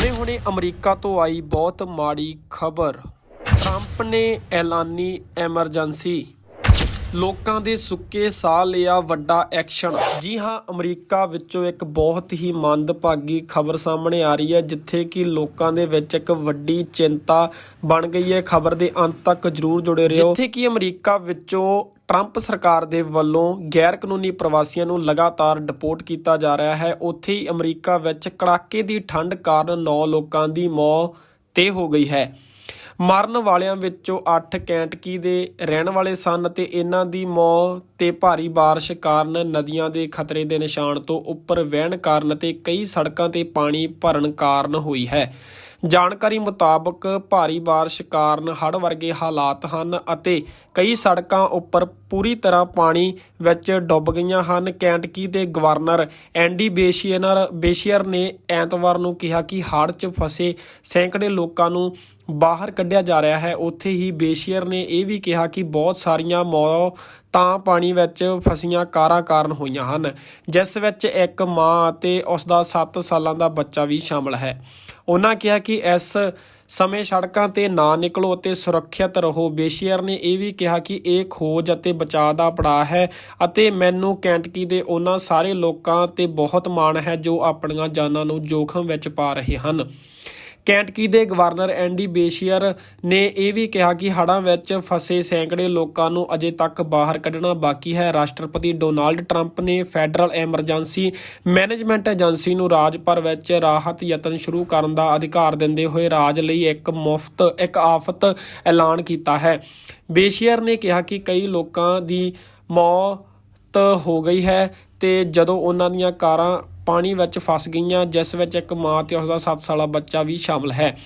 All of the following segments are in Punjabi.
ਹੁਣੇ-ਹੁਣੇ ਅਮਰੀਕਾ ਤੋਂ ਆਈ ਬਹੁਤ ਮਾੜੀ ਖਬਰ। ਟਰੰਪ ਨੇ ਐਲਾਨੀ ਐਮਰਜੈਂਸੀ। ਲੋਕਾਂ ਦੇ ਸੁੱਕੇ ਸਾਹ ਲਿਆ ਵੱਡਾ ਐਕਸ਼ਨ। ਜੀ ਹਾਂ, ਅਮਰੀਕਾ ਵਿੱਚੋਂ ਇੱਕ ਬਹੁਤ ਹੀ ਮੰਦਭਾਗੀ ਖਬਰ ਸਾਹਮਣੇ ਆ ਰਹੀ ਹੈ, ਜਿੱਥੇ ਕਿ ਲੋਕਾਂ ਦੇ ਵਿੱਚ ਇੱਕ ਵੱਡੀ ਚਿੰਤਾ ਬਣ ਗਈ ਹੈ। ਖਬਰ ਦੇ ਅੰਤ ਤੱਕ ਜਰੂਰ ਜੁੜੇ ਰਹੋ। ਜਿੱਥੇ ਕਿ ਅਮਰੀਕਾ ਵਿੱਚੋਂ ਟਰੰਪ ਸਰਕਾਰ ਦੇ ਵੱਲੋਂ ਗੈਰ ਕਾਨੂੰਨੀ ਪ੍ਰਵਾਸੀਆਂ ਨੂੰ ਲਗਾਤਾਰ ਡਿਪੋਰਟ ਕੀਤਾ ਜਾ ਰਿਹਾ ਹੈ। ਉੱਥੇ ਹੀ ਅਮਰੀਕਾ ਵਿੱਚ ਕੜਾਕੇ ਦੀ ਠੰਡ ਕਾਰਨ 9 ਲੋਕਾਂ ਦੀ ਮੌਤ ਤੇ ਹੋ ਗਈ ਹੈ। ਮਰਨ ਵਾਲਿਆਂ ਵਿੱਚੋਂ 8 ਕੈਂਟਕੀ ਦੇ ਰਹਿਣ ਵਾਲੇ ਸਨ ਅਤੇ ਇਹਨਾਂ ਦੀ ਮੌਤ ਤੇ ਭਾਰੀ ਬਾਰਿਸ਼ ਕਾਰਨ ਨਦੀਆਂ ਦੇ ਖਤਰੇ ਦੇ ਨਿਸ਼ਾਨ ਤੋਂ ਉੱਪਰ ਵਹਿਣ ਕਾਰਨ ਤੇ ਕਈ ਸੜਕਾਂ ਤੇ ਪਾਣੀ ਭਰਨ ਕਾਰਨ ਹੋਈ ਹੈ। ਜਾਣਕਾਰੀ ਮੁਤਾਬਕ ਭਾਰੀ ਬਾਰਿਸ਼ ਕਾਰਨ ਹੜ੍ਹ ਵਰਗੇ ਹਾਲਾਤ ਹਨ ਅਤੇ ਕਈ ਸੜਕਾਂ ਉੱਪਰ ਪੂਰੀ ਤਰ੍ਹਾਂ ਪਾਣੀ ਵਿੱਚ ਡੁੱਬ ਗਈਆਂ ਹਨ। ਕੈਂਟਕੀ ਦੇ ਗਵਰਨਰ ਐਂਡੀ ਬੇਸ਼ੀਅਨਰ ਬੇਸ਼ੀਅਰ ਨੇ ਐਤਵਾਰ ਨੂੰ ਕਿਹਾ ਕਿ ਹੜ੍ਹ 'ਚ ਫਸੇ ਸੈਂਕੜੇ ਲੋਕਾਂ ਨੂੰ ਬਾਹਰ ਕੱਢਿਆ ਜਾ ਰਿਹਾ ਹੈ। ਉੱਥੇ ਹੀ ਬੇਸ਼ੀਅਰ ਨੇ ਇਹ ਵੀ ਕਿਹਾ ਕਿ ਬਹੁਤ ਸਾਰੀਆਂ ਮੌਤਾਂ ਤਾਂ ਪਾਣੀ ਵਿੱਚ ਫਸੀਆਂ ਕਾਰਾਂ ਕਾਰਨ ਹੋਈਆਂ ਹਨ। ਜਿਸ ਵਿੱਚ ਇੱਕ ਮਾਂ ਅਤੇ ਉਸ ਦਾ 7 ਸਾਲਾਂ ਦਾ ਬੱਚਾ ਵੀ ਸ਼ਾਮਲ ਹੈ। ਉਹਨਾਂ ਕਿਹਾ ਕਿ ਇਸ ਸਮੇਂ ਸੜਕਾਂ ਤੇ ਨਾ ਨਿਕਲੋ ਅਤੇ ਸੁਰੱਖਿਅਤ ਰਹੋ। ਬੇਸ਼ੀਅਰ ਨੇ ਇਹ ਵੀ ਕਿਹਾ ਕਿ ਇਹ ਖੋਜ ਅਤੇ ਬਚਾਅ ਦਾ ਪੜਾਅ ਹੈ ਅਤੇ ਮੈਨੂੰ ਕੈਂਟਕੀ ਦੇ ਉਹਨਾਂ ਸਾਰੇ ਲੋਕਾਂ ਤੇ ਬਹੁਤ ਮਾਣ ਹੈ ਜੋ ਆਪਣੀਆਂ ਜਾਨਾਂ ਨੂੰ ਜੋਖਮ ਵਿੱਚ ਪਾ ਰਹੇ ਹਨ। ਕੈਂਟਕੀ ਦੇ ਗਵਰਨਰ ਐਂਡੀ ਬੇਸ਼ੀਅਰ ਨੇ ਇਹ ਵੀ ਕਿਹਾ ਕਿ ਹੜ੍ਹਾਂ ਵਿੱਚ ਫਸੇ ਸੈਂਕੜੇ ਲੋਕਾਂ ਨੂੰ ਅਜੇ ਤੱਕ ਬਾਹਰ ਕੱਢਣਾ ਬਾਕੀ ਹੈ। ਰਾਸ਼ਟਰਪਤੀ ਡੋਨਾਲਡ ਟਰੰਪ ਨੇ ਫੈਡਰਲ ਐਮਰਜੈਂਸੀ ਮੈਨੇਜਮੈਂਟ ਏਜੰਸੀ ਨੂੰ ਰਾਜ ਭਰ ਵਿੱਚ ਰਾਹਤ ਯਤਨ ਸ਼ੁਰੂ ਕਰਨ ਦਾ ਅਧਿਕਾਰ ਦਿੰਦੇ ਹੋਏ ਰਾਜ ਲਈ ਇੱਕ ਮੁਫਤ, ਇੱਕ ਆਫਤ ਐਲਾਨ ਕੀਤਾ ਹੈ। ਬੇਸ਼ੀਅਰ ਨੇ ਕਿਹਾ ਕਿ ਕਈ ਲੋਕਾਂ ਦੀ ਮੌਤ ਹੋ ਗਈ ਹੈ ਤੇ ਜਦੋਂ ਉਹਨਾਂ ਦੀਆਂ ਕਾਰਾਂ ਪਾਣੀ ਵਿੱਚ ਫਸ ਗਈਆਂ, ਜਿਸ ਵਿੱਚ ਇੱਕ ਮਾਂ ਤੇ ਉਸ ਦਾ 7 ਸਾਲਾ ਬੱਚਾ ਵੀ ਸ਼ਾਮਲ ਹੈ।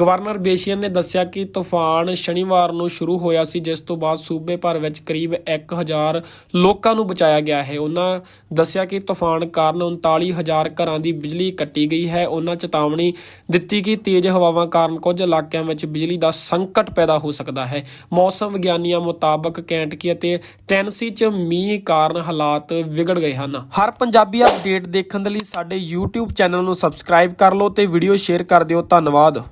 ਗਵਰਨਰ ਬੇਸ਼ੀਅਨ ਨੇ ਦੱਸਿਆ ਕਿ ਤੂਫਾਨ ਸ਼ਨੀਵਾਰ ਨੂੰ ਸ਼ੁਰੂ ਹੋਇਆ ਸੀ, ਜਿਸ ਤੋਂ ਬਾਅਦ ਸੂਬੇ ਭਰ ਵਿੱਚ ਕਰੀਬ 1000 ਲੋਕਾਂ ਨੂੰ ਬਚਾਇਆ ਗਿਆ ਹੈ। ਉਹਨਾਂ ਦੱਸਿਆ ਕਿ ਤੂਫਾਨ ਕਾਰਨ 39000 ਘਰਾਂ ਦੀ ਬਿਜਲੀ ਕੱਟੀ ਗਈ ਹੈ। ਉਹਨਾਂ ਚੇਤਾਵਨੀ ਦਿੱਤੀ ਕਿ ਤੇਜ਼ ਹਵਾਵਾਂ ਕਾਰਨ ਕੁਝ ਇਲਾਕਿਆਂ ਵਿੱਚ ਬਿਜਲੀ ਦਾ ਸੰਕਟ ਪੈਦਾ ਹੋ ਸਕਦਾ ਹੈ। ਮੌਸਮ ਵਿਗਿਆਨੀਆਂ ਮੁਤਾਬਕ ਕੈਂਟਕੀ ਅਤੇ ਟੈਨਸੀ 'ਚ ਮੀਂਹ ਕਾਰਨ ਹਾਲਾਤ ਵਿਗੜ ਗਏ ਹਨ। ਹਰ ਪੰਜਾਬੀ ਅਪਡੇਟ ਦੇਖਣ ਦੇ ਲਈ ਸਾਡੇ YouTube ਚੈਨਲ ਨੂੰ ਸਬਸਕ੍ਰਾਈਬ ਕਰ ਲਓ ਤੇ ਵੀਡੀਓ ਸ਼ੇਅਰ ਕਰ ਦਿਓ। ਧੰਨਵਾਦ।